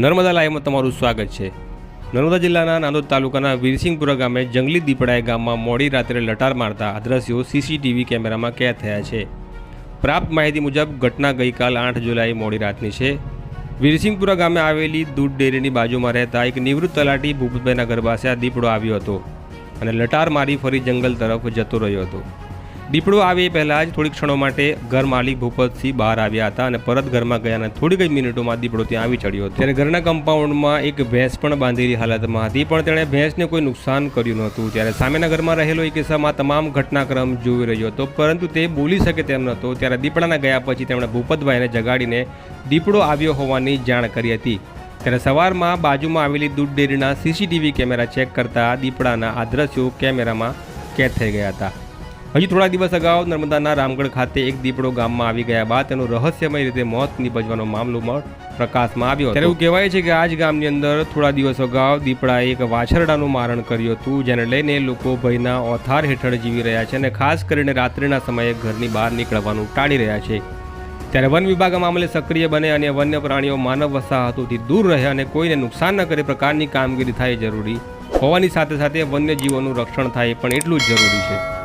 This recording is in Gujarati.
નર્મદા લાઈવમાં તમારું સ્વાગત છે. નર્મદા જિલ્લાના નાંદોદ તાલુકાના વીરસિંહપુરા ગામે જંગલી દીપડાએ ગામમાં મોડી રાત્રે લટાર મારતા આ સીસીટીવી કેમેરામાં કેદ થયા છે. પ્રાપ્ત માહિતી મુજબ ઘટના ગઈકાલ આઠ જુલાઈ મોડી રાતની છે. વીરસિંહપુરા ગામે આવેલી દૂધ ડેરીની બાજુમાં રહેતા એક નિવૃત્ત તલાટી ભૂપતભાઈના ઘર આ દીપડો આવ્યો હતો અને લટાર મારી ફરી જંગલ તરફ જતો રહ્યો હતો. દીપડો આવે એ પહેલાં જ થોડીક ક્ષણો માટે ઘર માલિક ભૂપતસિંહ બહાર આવ્યા હતા અને પરત ઘરમાં ગયા અને થોડીક જ મિનિટોમાં દીપડો ત્યાં આવી ચડ્યો હતો. ત્યારે ઘરના કમ્પાઉન્ડમાં એક ભેંસ પણ બાંધેલી હાલતમાં હતી, પણ તેણે ભેંસને કોઈ નુકસાન કર્યું નહોતું. ત્યારે સામેના ઘરમાં રહેલો એક કિસ્સામાં તમામ ઘટનાક્રમ જોઈ રહ્યો હતો, પરંતુ તે બોલી શકે તેમ નહોતો. ત્યારે દીપડાના ગયા પછી તેમણે ભૂપતભાઈને જગાડીને દીપડો આવ્યો હોવાની જાણ કરી હતી. ત્યારે સવારમાં બાજુમાં આવેલી દૂધ ડેરીના સીસીટીવી કેમેરા ચેક કરતા દીપડાના આ દ્રશ્યો કેમેરામાં કેદ થઈ ગયા હતા. હજી થોડા દિવસ અગાઉ નર્મદાના રામગઢ ખાતે એક દીપડો ગામમાં આવી ગયા બાદ તેનું રહસ્યમય રીતે મોત નિપજવાનો મામલો પ્રકાશમાં આવ્યો ત્યારે એવું કહેવાય છે કે આ જ ગામની અંદર થોડા દિવસ અગાઉ દીપડાએ એક વાછરડાનું મારણ કર્યું હતું જેને લઈને લોકો ભયના ઓથાર હેઠળ જીવી રહ્યા છે અને ખાસ કરીને રાત્રિના સમયે ઘરની બહાર નીકળવાનું ટાળી રહ્યા છે. ત્યારે વન વિભાગ આ મામલે સક્રિય બને અને વન્ય પ્રાણીઓ માનવ વસાહતોથી દૂર રહે અને કોઈને નુકસાન ન કરે પ્રકારની કામગીરી થાય જરૂરી હોવાની સાથે સાથે વન્યજીવોનું રક્ષણ થાય પણ એટલું જ જરૂરી છે.